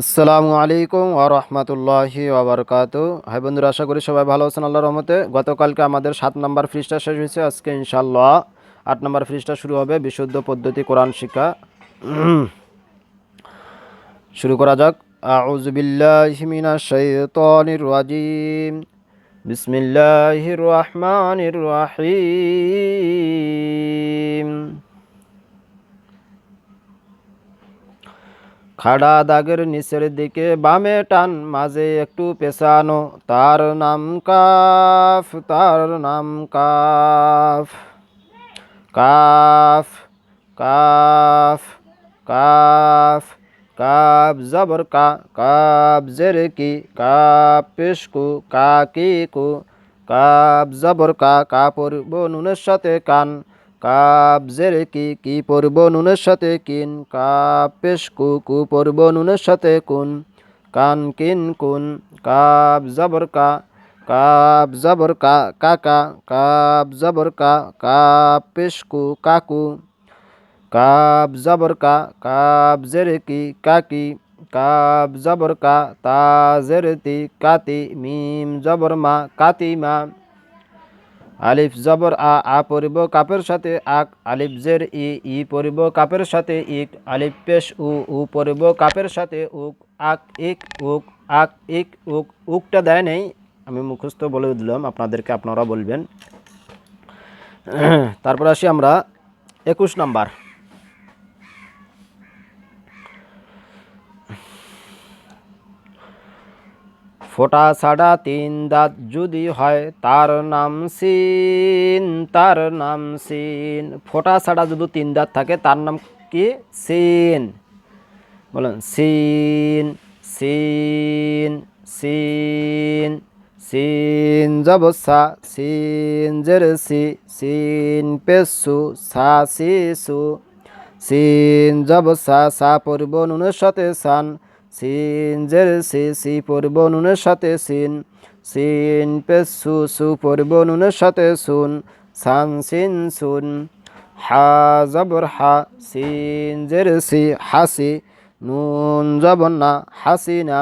আসসালামু আলাইকুম ওয়া রাহমাতুল্লাহি ওয়া বারাকাতু হাই বন্ধুরা, আশা করি সবাই ভালো আছেন আল্লাহর রহমতে। গতকালকে আমাদের সাত নম্বর ফ্রিজটা শেষ হয়েছে। আজকে ইনশাল্লাহ আট নম্বর ফ্রিজটা শুরু হবে বিশুদ্ধ পদ্ধতি কোরআন শিক্ষা। শুরু করা যাক। আউযু বিল্লাহি মিনাশ শাইতানির রাজিম। বিসমিল্লাহির রহমানির রহিম। খাড়া দাগের নিচের দিকে বামে টান, মাঝে একটু পেছানো। তার নাম কাফ, তার নাম কাফ। কাফ কাফ কাফ। কাপ জবর কা কাপ জের কি কাপ পেশকু কাকি কাপ জবর কা কা পড়ব নুনের সাথে কান। কাপ জের কি কি পড়ব নুনের সাথে কিন? কাপ পেশ কু কু পড়ব নুনের সাথে কুন? কান কিন, কুন? কাপ জবর কা, কাপ জবর কা কাকা কাপ জবর কা, কাপ পেশ কু কাকু কাপ জবর কা, কাপ জের কি কাকি কাপ জবর কা, তা জের তি কাতি মিম জবর মা কাতি মা। আলিফ জবর আ আ পরিব কাপের সাথে আক, আলিফ জের ই ই পরিব কাপের সাথে ইক, আলিফ পেশ উ উ পরিব কাপের সাথে উক, আক, ইক, উক, আক, ইক, উক, উকটা দেয় নেই। আমি মুখস্থ বলে দিলাম, আপনাদেরকে আপনারা বলবেন। তারপর আসি আমরা একুশ নাম্বার। ফোটা ছাড়া তিন দাঁত যদি হয়, তার নাম সিন, তার নাম সিন। ফোটা ছাড়া যদি তিন দাঁত থাকে, তার নাম কি? সিন। বলুন, সিন সিন সিন সিন জবসা সিন জেরসি সিন পেসু সা সিসু সিন জবসা সা পরিব নুনের সাথে সান সিন জের সি সি পড়ব নুনের সাথে সিন। সিন পেস সু সু পড়ব নুনের সাথে সুন। সান সিন সুন। হা জবর হা, সিন জের সি হাসি নুন জবর না হাসিনা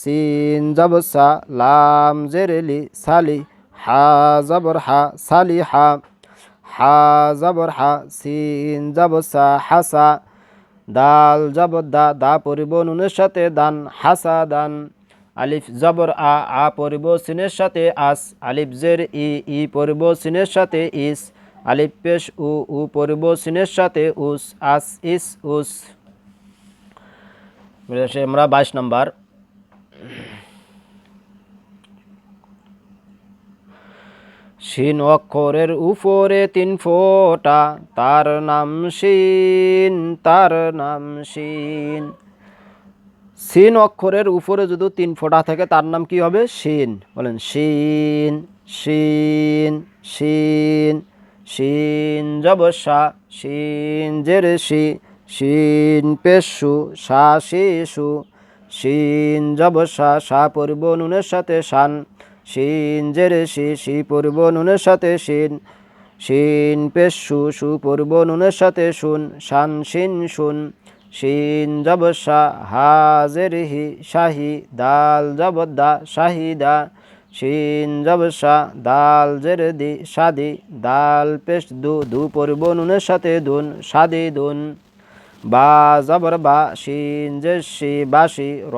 সিন জবর সা, লাম জেরেলি সালি হা জবর হা সালি হা। হা জবর হা, সিন জবর সা হাসা দাল জবর দা দা পরিব নুনের সাথে দান, হাসা দান। আলিফ জবর আ আ পরিব সিনের সাথে আস। আলিফ জের ই ই পরিব সিনের সাথে ইস। আলিফ পেশ উ উ পরিব সিনের সাথে উস, আস, ইস, উস। আমরা বাইশ নম্বর। শিন অক্ষরের উপরে তিন ফোঁটা, তার নাম শিন, তার নাম শিন। শিন অক্ষরের উপরে যদি তিন ফোঁটা থাকে, তার নাম কি হবে? শিন। বলেন, শিন শিন শিন শিন জবসা, শিন জের শি শিন পেশু, সা শিশু, শিন জবসা, সা পরিব নুনের সাথে শান। শিন জেরে শি শি পূর্ব নুনের সাথে শিন। শিন পেশ সু সু পূর্ব নুনের সাথে শুন, শান শিন শুন। শিন জবসা হাজের হি শাহি, দাল জবদ্দা শাহিদা শিন জবসা দাল জের দি সাদি দাল পেশ দু দু পূর্ব নুনের সাথে দুন সাদি দুন। বা জবর বা শিন জেসি বাসি র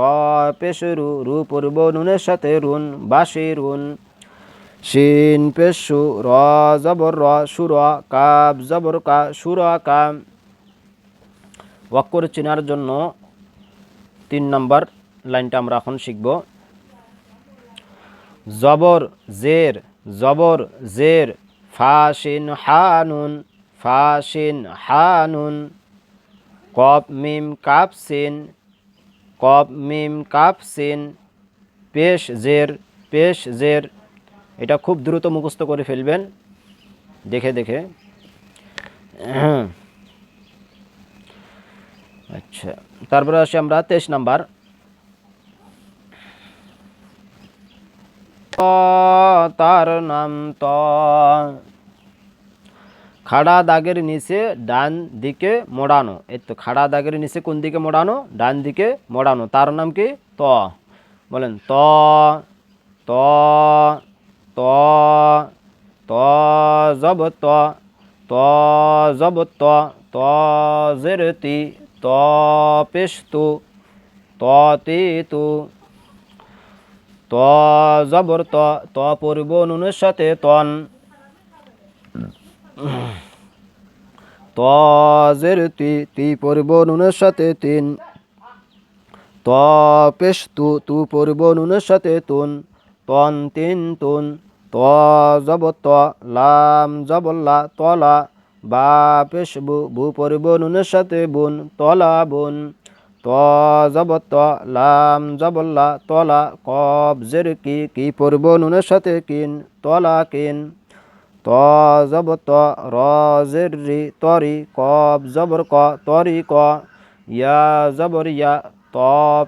পেশরু রু পূর্ব নুনের সাথে রুন বাসি রুন। শিন পেশু র জবর র সুর কাব জবর কা সুর কা। ওয়াক্কর চেনার জন্য তিন নম্বর লাইনটা আমরা এখন শিখব। জবর, জের জবর, জের ফাশিন হানুন ফাশিন হানুন কপ মিম কাপ সিন কপ মিম কাপ সিন, পেশ জের পেশ জের। এটা খুব দ্রুত মুখস্থ করে ফেলবেন। দেখে দেখে। আচ্ছা তারপরে আসি আমরা তেইশ নাম্বার। তার নাম ত। খাড়া দাগের নিচে ডান দিকে মোড়ানো। এই তো খাড়া দাগের নিচে কোন দিকে মোড়ানো? ডান দিকে মোড়ানো। তার নাম কি? ত। বলেন, ত ত ত ত জব ত ত জব ত ত জের তি পেস্তু ত তি তু ত জবর ত ত পূর্ব নুনের সাথে তন। ত জের তি তি পূর্ব নুনের সাথে তিন। ত পেশ তু তু পূর্ব নুনের সাথে তুন। তন তিন তুন। ত জব ত, লাম জবল্লা তলা। বা পেশ বু ভূ পূর্ব নুনের সাথে বুন, তলা বুন। ত জব লাম জবল্লা তলা। কব জের কি কি পূর্ব নুনের সাথে কিন, তলা কিন। ত জব ত র জের রি তরি কব জবর ক তরি ক। ইয়া জবর ইয়া ত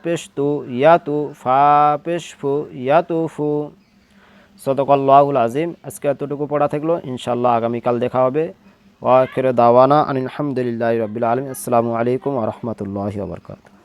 পেস্তু ইয়াতু ফা পেশফু ইয়াতু ফু সদকাল্লাহুল আজিম। আজকে এতটুকু পড়া থাকল। ইনশাল্লাহ আগামীকাল দেখা হবে। ওয়াখির দাওয়ানা আনিল আলহামদুলিল্লাহ রবিল আলম আসসালামু আলাইকুম রহমতুল্লাহ বরকাত